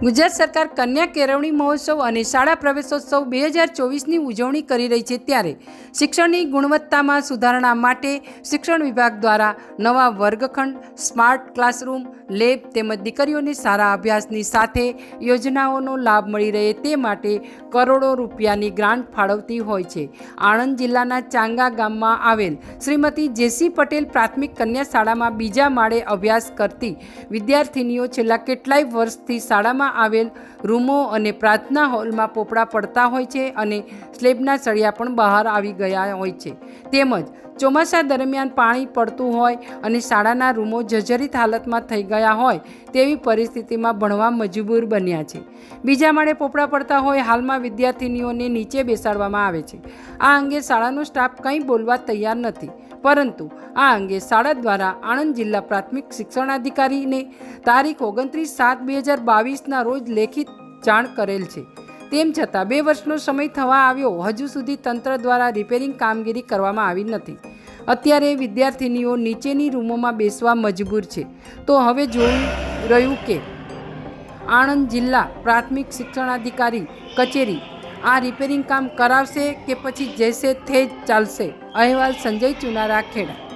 ગુજરાત સરકાર કન્યા કેળવણી મહોત્સવ અને શાળા પ્રવેશોત્સવ બે હજાર ચોવીસની ઉજવણી કરી રહી છે ત્યારે શિક્ષણની ગુણવત્તામાં સુધારણા માટે શિક્ષણ વિભાગ દ્વારા નવા વર્ગખંડ, સ્માર્ટ ક્લાસરૂમ, લેબ તેમજ દીકરીઓને સારા અભ્યાસની સાથે યોજનાઓનો લાભ મળી રહે તે માટે કરોડો રૂપિયાની ગ્રાન્ટ ફાળવતી હોય છે. આણંદ જિલ્લાના ચાંગા ગામમાં આવેલ શ્રીમતી જેસી પટેલ પ્રાથમિક કન્યા શાળામાં બીજા માળે અભ્યાસ કરતી વિદ્યાર્થિનીઓ છેલ્લા કેટલાય વર્ષથી શાળામાં આવેલ રૂમો અને પ્રાર્થના હોલમાં પોપડા પડતા હોય છે અને સ્લેબના સળિયા પણ બહાર આવી ગયા હોય છે. તેમજ ચોમાસા દરમિયાન પાણી પડતું હોય અને શાળાના રૂમો જર્જરિત હાલતમાં થઈ ગયા હોય તેવી પરિસ્થિતિમાં ભણવા મજબૂર બન્યા છે. બીજા માળે પોપડા પડતા હોય હાલમાં વિદ્યાર્થિનીઓને નીચે બેસાડવામાં આવે છે. આ અંગે શાળાનો સ્ટાફ કંઈ બોલવા તૈયાર નથી, પરંતુ આ અંગે શાળા દ્વારા આણંદ જિલ્લા પ્રાથમિક શિક્ષણાધિકારીને તારીખ ઓગણત્રીસ સાત બે હજાર બાવીસના રોજ લેખિત જાણ કરેલ છે. તેમ છતાં બે વર્ષનો સમય થવા આવ્યો. હજુ સુધી તંત્ર દ્વારા રિપેરિંગ કામગીરી કરવામાં આવી નથી. અત્યારે વિદ્યાર્થિનીઓ નીચેની રૂમોમાં બેસવા મજબૂર છે. તો હવે જોઈ રહ્યું કે આણંદ જિલ્લા પ્રાથમિક શિક્ષણાધિકારી કચેરી આ રિપેરિંગ કામ કરાવશે કે પછી જૈસે થે ચાલશે. અહેવાલ સંજય ચુનારા, ખેડા.